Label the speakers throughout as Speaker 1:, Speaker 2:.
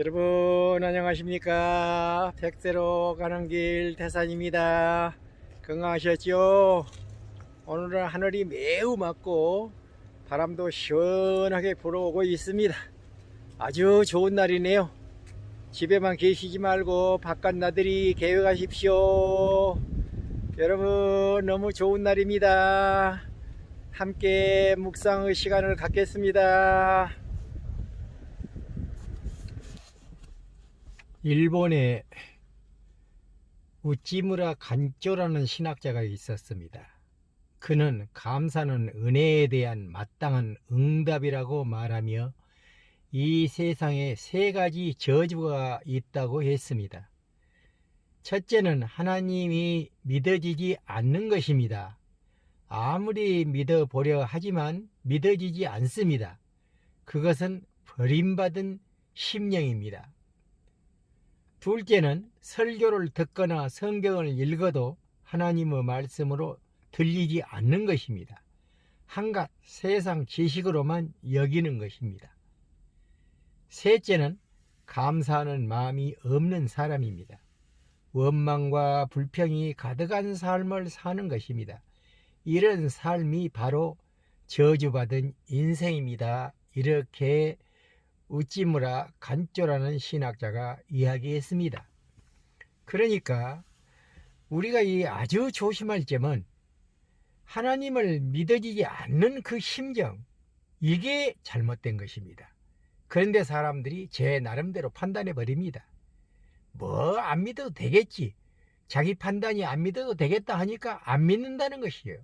Speaker 1: 여러분 안녕하십니까? 백세로 가는 길 태산입니다. 건강하셨죠 오늘은 하늘이 매우 맑고 바람도 시원하게 불어오고 있습니다. 아주 좋은 날이네요. 집에만 계시지 말고 바깥 나들이 계획하십시오. 여러분 너무 좋은 날입니다. 함께 묵상의 시간을 갖겠습니다 일본에 우찌무라 간조라는 신학자가 있었습니다. 그는 감사는 은혜에 대한 마땅한 응답이라고 말하며 이 세상에 세 가지 저주가 있다고 했습니다. 첫째는 하나님이 믿어지지 않는 것입니다. 아무리 믿어보려 하지만 믿어지지 않습니다. 그것은 버림받은 심령입니다. 둘째는 설교를 듣거나 성경을 읽어도 하나님의 말씀으로 들리지 않는 것입니다. 한갓 세상 지식으로만 여기는 것입니다. 셋째는 감사하는 마음이 없는 사람입니다. 원망과 불평이 가득한 삶을 사는 것입니다. 이런 삶이 바로 저주받은 인생입니다. 이렇게 우찌무라 간조라는 신학자가 이야기했습니다. 그러니까 우리가 이 아주 조심할 점은 하나님을 믿어지지 않는 그 심정 이게 잘못된 것입니다. 그런데 사람들이 제 나름대로 판단해 버립니다. 뭐 안 믿어도 되겠지. 자기 판단이 안 믿어도 되겠다 하니까 안 믿는다는 것이에요.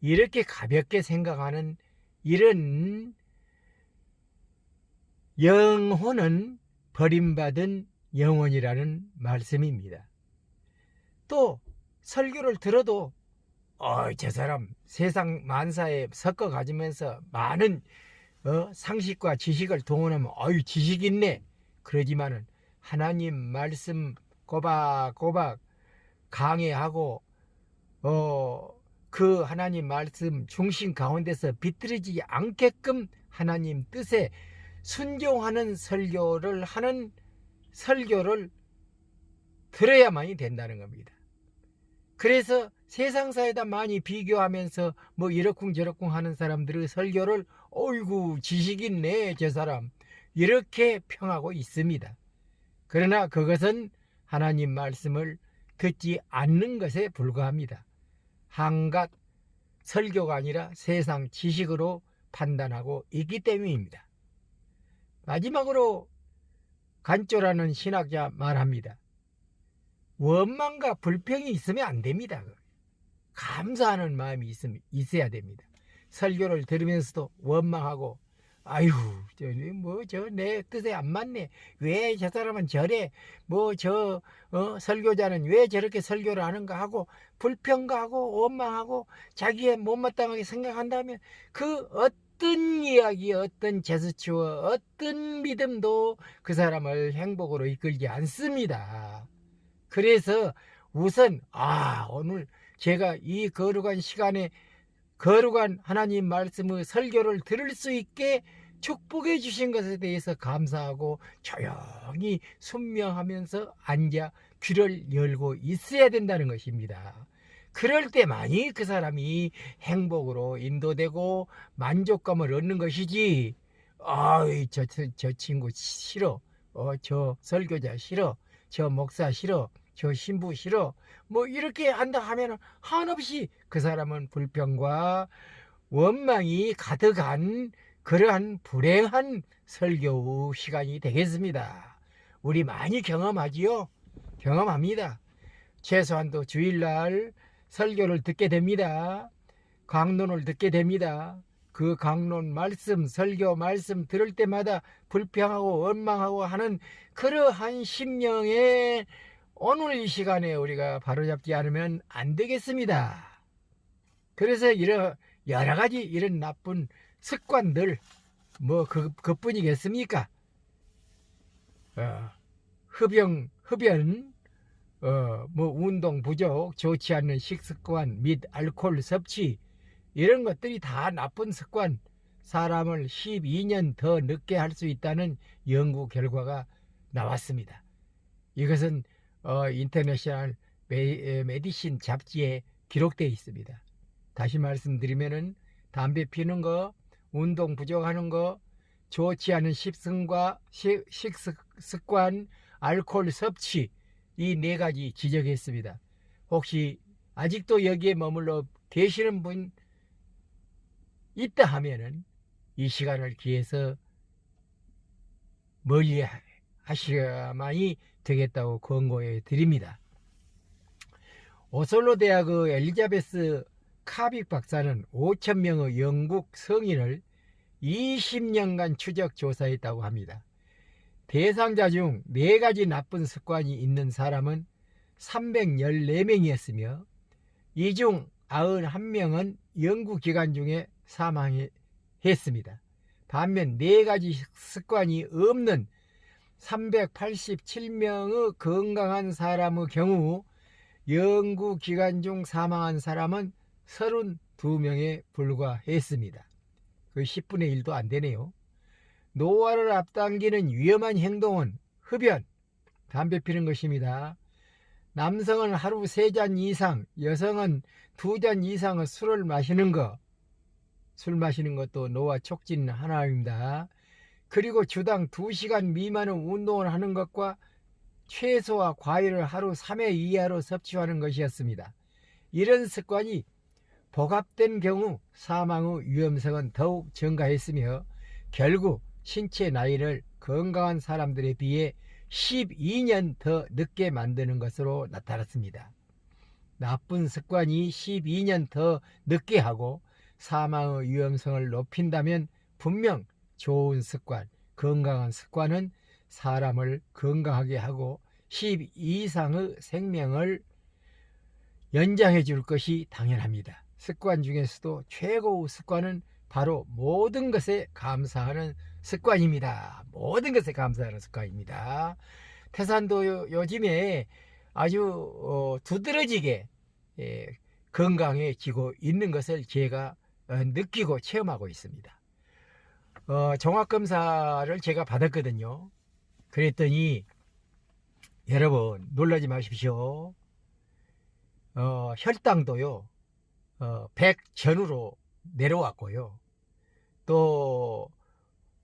Speaker 1: 이렇게 가볍게 생각하는 이런 영혼은 버림받은 영혼이라는 말씀입니다. 또 설교를 들어도 어, 저 사람 세상 만사에 섞어 가지면서 많은 어, 상식과 지식을 동원하면 어유 지식 있네. 그러지만은 하나님 말씀 꼬박꼬박 강해하고 어, 그 하나님 말씀 중심 가운데서 비틀어지지 않게끔 하나님 뜻에 순종하는 설교를 하는 설교를 들어야만이 된다는 겁니다. 그래서 세상사에다 많이 비교하면서 뭐 이러쿵 저러쿵 하는 사람들의 설교를 어이구 지식 있네 저 사람 이렇게 평하고 있습니다. 그러나 그것은 하나님 말씀을 듣지 않는 것에 불과합니다. 한갓 설교가 아니라 세상 지식으로 판단하고 있기 때문입니다. 마지막으로 간조라는 신학자 말합니다. 원망과 불평이 있으면 안 됩니다. 감사하는 마음이 있으면 있어야 됩니다. 설교를 들으면서도 원망하고 아유 뭐저 내 뜻에 안 맞네 왜 저 사람은 저래 뭐저 어, 설교자는 왜 저렇게 설교를 하는가 하고 불평가하고 원망하고 자기의 못마땅하게 생각한다면 그 어떤 이야기 어떤 제스처 어떤 믿음도 그 사람을 행복으로 이끌지 않습니다 그래서 우선 아 오늘 제가 이 거룩한 시간에 거룩한 하나님 말씀의 설교를 들을 수 있게 축복해 주신 것에 대해서 감사하고 조용히 순명하면서 앉아 귀를 열고 있어야 된다는 것입니다. 그럴 때만이 그 사람이 행복으로 인도되고 만족감을 얻는 것이지. 아이 저, 저, 저 친구 싫어. 어, 저 설교자 싫어. 저 목사 싫어. 저 신부 싫어. 뭐 이렇게 한다 하면 한없이 그 사람은 불평과 원망이 가득한 그러한 불행한 설교 시간이 되겠습니다. 우리 많이 경험하지요? 경험합니다. 최소한도 주일날 설교를 듣게 됩니다. 강론을 듣게 됩니다. 그 강론 말씀, 설교 말씀 들을 때마다 불평하고 원망하고 하는 그러한 심령에 오늘 이 시간에 우리가 바로잡지 않으면 안 되겠습니다. 그래서 이런 여러 가지 이런 나쁜 습관들 뭐 그, 그뿐이겠습니까? 어, 흡연, 흡연, 어, 뭐 운동 부족, 좋지 않은 식습관 및 알코올 섭취 이런 것들이 다 나쁜 습관 사람을 12년 더 늦게 할 수 있다는 연구 결과가 나왔습니다. 이것은 어, 인터내셔널 메, 메디신 잡지에 기록되어 있습니다. 다시 말씀드리면은 담배 피는 거, 운동 부족하는 거, 좋지 않은 식습과 식, 식습관, 알코올 섭취 이 네 가지 지적했습니다. 혹시 아직도 여기에 머물러 계시는 분 있다 하면은 이 시간을 기해서 멀리 하셔야만이 되겠다고 권고해 드립니다. 오슬로 대학의 엘리자베스 카빅 박사는 5천 명의 영국 성인을 20년간 추적 조사했다고 합니다. 대상자 중 4가지 나쁜 습관이 있는 사람은 314명이었으며 이 중 91명은 연구 기간 중에 사망했습니다. 반면 4가지 습관이 없는 387명의 건강한 사람의 경우 연구 기간 중 사망한 사람은 32명에 불과했습니다. 그 10분의 1도 안 되네요. 노화를 앞당기는 위험한 행동은 흡연, 담배 피는 것입니다. 남성은 하루 3잔 이상, 여성은 2잔 이상의 술을 마시는 것. 술 마시는 것도 노화 촉진 하나입니다. 그리고 주당 2시간 미만의 운동을 하는 것과 채소와 과일을 하루 3회 이하로 섭취하는 것이었습니다. 이런 습관이 복합된 경우 사망의 위험성은 더욱 증가했으며 결국 신체 나이를 건강한 사람들에 비해 12년 더 늦게 만드는 것으로 나타났습니다. 나쁜 습관이 12년 더 늦게 하고 사망의 위험성을 높인다면 분명 좋은 습관, 건강한 습관은 사람을 건강하게 하고 10 이상의 생명을 연장해 줄 것이 당연합니다. 습관 중에서도 최고의 습관은 바로 모든 것에 감사하는 습관입니다. 모든 것에 감사하는 습관입니다. 태산도 요, 요즘에 아주 어, 두드러지게 예, 건강해지고 있는 것을 제가 어, 느끼고 체험하고 있습니다. 어, 종합검사를 제가 받았거든요. 그랬더니 여러분 놀라지 마십시오. 어, 혈당도요. 어, 100 전후로 내려왔고요. 또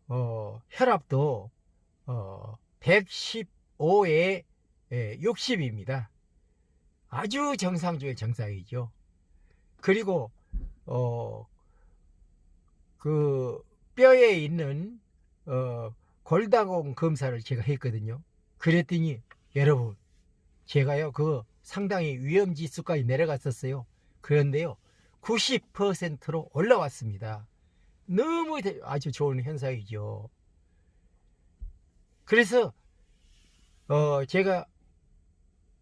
Speaker 1: 어, 혈압도 어, 115에 60입니다. 아주 정상 중의 정상이죠. 그리고 어, 그 뼈에 있는 어, 골다공 검사를 제가 했거든요. 그랬더니 여러분 제가요 그 상당히 위험 지수까지 내려갔었어요. 그런데요 90%로 올라왔습니다. 너무 아주 좋은 현상이죠. 그래서 어 제가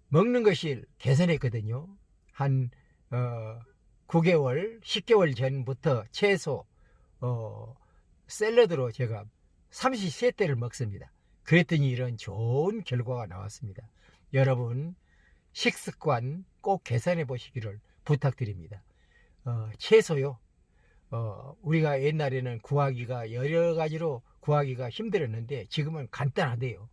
Speaker 1: 먹는 것을 개선했거든요. 한 어, 9개월, 10개월 전부터 채소, 어, 샐러드로 제가 33대를 먹습니다. 그랬더니 이런 좋은 결과가 나왔습니다. 여러분, 식습관 꼭 개선해 보시기를 부탁드립니다. 어, 채소요. 어, 우리가 옛날에는 구하기가 여러 가지로 구하기가 힘들었는데 지금은 간단하대요.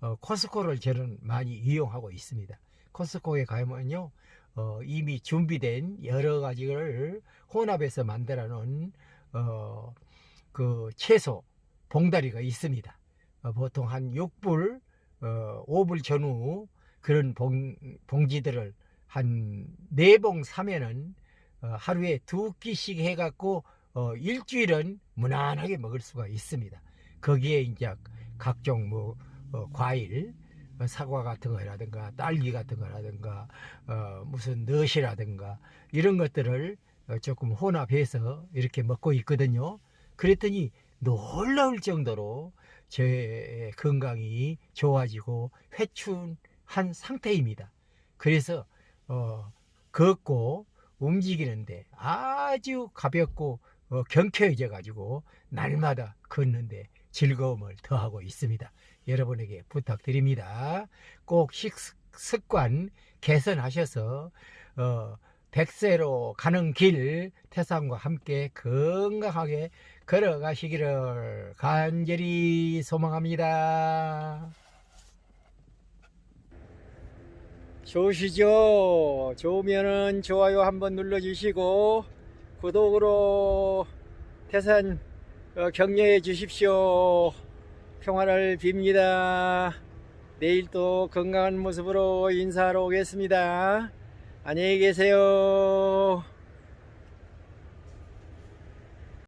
Speaker 1: 어, 코스코를 저는 많이 이용하고 있습니다. 코스코에 가면요, 어, 이미 준비된 여러 가지를 혼합해서 만들어 놓은 어, 그 채소 봉다리가 있습니다. 어, 보통 한 6불, 어, 5불 전후 그런 봉, 봉지들을 한 4봉 사면은 어, 하루에 두 끼씩 해갖고 어, 일주일은 무난하게 먹을 수가 있습니다. 거기에 이제 각종 뭐 어, 과일, 어, 사과 같은 거라든가 딸기 같은 거라든가 어, 무슨 넛이라든가 이런 것들을 어, 조금 혼합해서 이렇게 먹고 있거든요. 그랬더니 놀라울 정도로 제 건강이 좋아지고 회춘한 상태입니다. 그래서 어, 걷고 움직이는데 아주 가볍고 어, 경쾌해져 가지고 날마다 걷는데 즐거움을 더하고 있습니다. 여러분에게 부탁드립니다. 꼭 식습관 개선하셔서 어, 백세로 가는 길 태산과 함께 건강하게 걸어가시기를 간절히 소망합니다. 좋으시죠? 좋으면은 좋아요 한번 눌러주시고 구독으로 태산 어, 격려해 주십시오. 평화를 빕니다. 내일 또 건강한 모습으로 인사하러 오겠습니다. 안녕히 계세요.